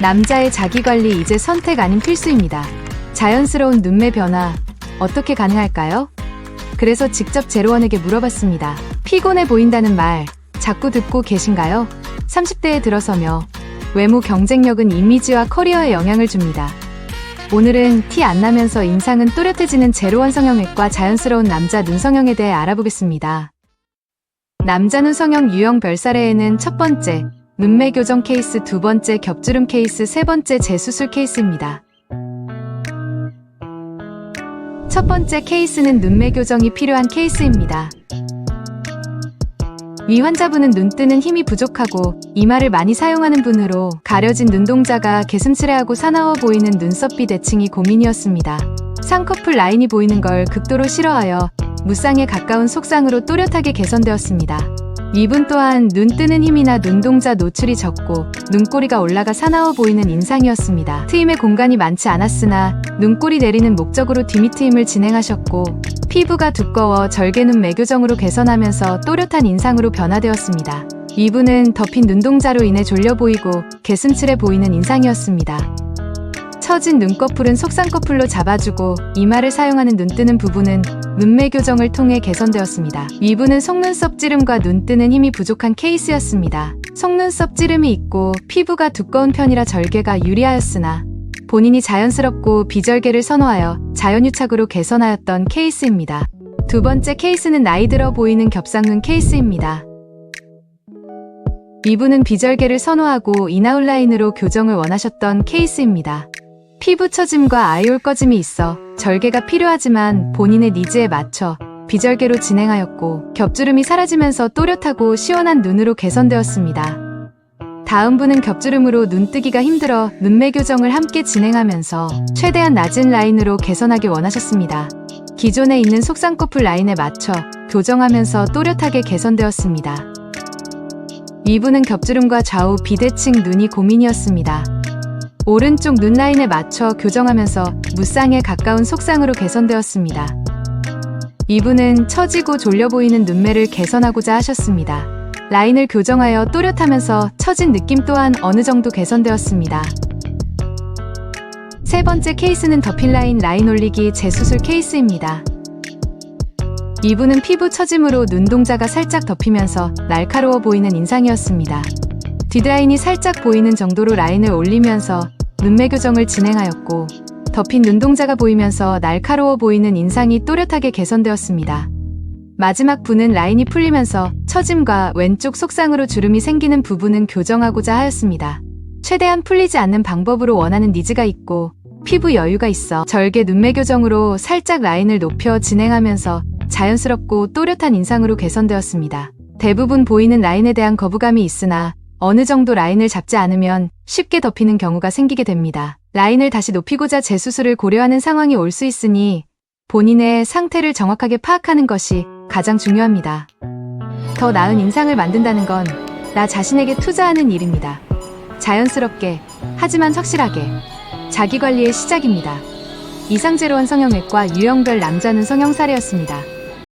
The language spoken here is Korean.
남자의 자기관리 이제 선택 아닌 필수입니다. 자연스러운 눈매 변화 어떻게 가능할까요? 그래서 직접 제로원에게 물어봤습니다. 피곤해 보인다는 말 자꾸 듣고 계신가요? 30대에 들어서며 외모 경쟁력은 이미지와 커리어에 영향을 줍니다. 오늘은 티 안 나면서 인상은 또렷해지는 제로원 성형외과 자연스러운 남자 눈 성형에 대해 알아보겠습니다. 남자 눈 성형 유형 별 사례에는 첫 번째, 눈매 교정 케이스 두 번째 겹주름 케이스 세 번째 재수술 케이스입니다. 첫 번째 케이스는 눈매 교정이 필요한 케이스입니다. 위 환자분은 눈 뜨는 힘이 부족하고 이마를 많이 사용하는 분으로 가려진 눈동자가 개슴츠레하고 사나워 보이는 눈썹 비 대칭이 고민이었습니다. 쌍꺼풀 라인이 보이는 걸 극도로 싫어하여 무쌍에 가까운 속쌍으로 또렷하게 개선되었습니다. 이분 또한 눈 뜨는 힘이나 눈동자 노출이 적고 눈꼬리가 올라가 사나워 보이는 인상이었습니다. 트임의 공간이 많지 않았으나 눈꼬리 내리는 목적으로 디미트임을 진행하셨고 피부가 두꺼워 절개눈 매교정으로 개선하면서 또렷한 인상으로 변화되었습니다. 이분은 덮인 눈동자로 인해 졸려 보이고 개슴츠레 보이는 인상이었습니다. 처진 눈꺼풀은 속쌍꺼풀로 잡아주고 이마를 사용하는 눈 뜨는 부분은 눈매 교정을 통해 개선되었습니다. 이분은 속눈썹 찌름과 눈 뜨는 힘이 부족한 케이스였습니다. 속눈썹 찌름이 있고 피부가 두꺼운 편이라 절개가 유리하였으나 본인이 자연스럽고 비절개를 선호하여 자연유착으로 개선하였던 케이스입니다. 두 번째 케이스는 나이 들어 보이는 겹쌍눈 케이스입니다. 이분은 비절개를 선호하고 이나울 라인으로 교정을 원하셨던 케이스입니다. 피부 처짐과 아이올 꺼짐이 있어 절개가 필요하지만 본인의 니즈에 맞춰 비절개로 진행하였고 겹주름이 사라지면서 또렷하고 시원한 눈으로 개선되었습니다. 다음 분은 겹주름으로 눈뜨기가 힘들어 눈매 교정을 함께 진행하면서 최대한 낮은 라인으로 개선하길 원하셨습니다. 기존에 있는 속쌍꺼풀 라인에 맞춰 교정하면서 또렷하게 개선되었습니다. 이분은 겹주름과 좌우 비대칭 눈이 고민이었습니다. 오른쪽 눈 라인에 맞춰 교정하면서 무쌍에 가까운 속쌍으로 개선되었습니다. 이분은 처지고 졸려 보이는 눈매를 개선하고자 하셨습니다. 라인을 교정하여 또렷하면서 처진 느낌 또한 어느 정도 개선되었습니다. 세 번째 케이스는 더필 라인 라인 올리기 재수술 케이스입니다. 이분은 피부 처짐으로 눈동자가 살짝 덮이면서 날카로워 보이는 인상이었습니다. 뒷라인이 살짝 보이는 정도로 라인을 올리면서 눈매 교정을 진행하였고 덮인 눈동자가 보이면서 날카로워 보이는 인상이 또렷하게 개선되었습니다. 마지막 분은 라인이 풀리면서 처짐과 왼쪽 속상으로 주름이 생기는 부분은 교정하고자 하였습니다. 최대한 풀리지 않는 방법으로 원하는 니즈가 있고 피부 여유가 있어 절개 눈매 교정으로 살짝 라인을 높여 진행하면서 자연스럽고 또렷한 인상으로 개선되었습니다. 대부분 보이는 라인에 대한 거부감이 있으나 어느 정도 라인을 잡지 않으면 쉽게 덮이는 경우가 생기게 됩니다. 라인을 다시 높이고자 재수술을 고려하는 상황이 올 수 있으니 본인의 상태를 정확하게 파악하는 것이 가장 중요합니다. 더 나은 인상을 만든다는 건 나 자신에게 투자하는 일입니다. 자연스럽게, 하지만 확실하게. 자기 관리의 시작입니다. 이상 제로원 성형외과 유형별 남자는 성형 사례였습니다.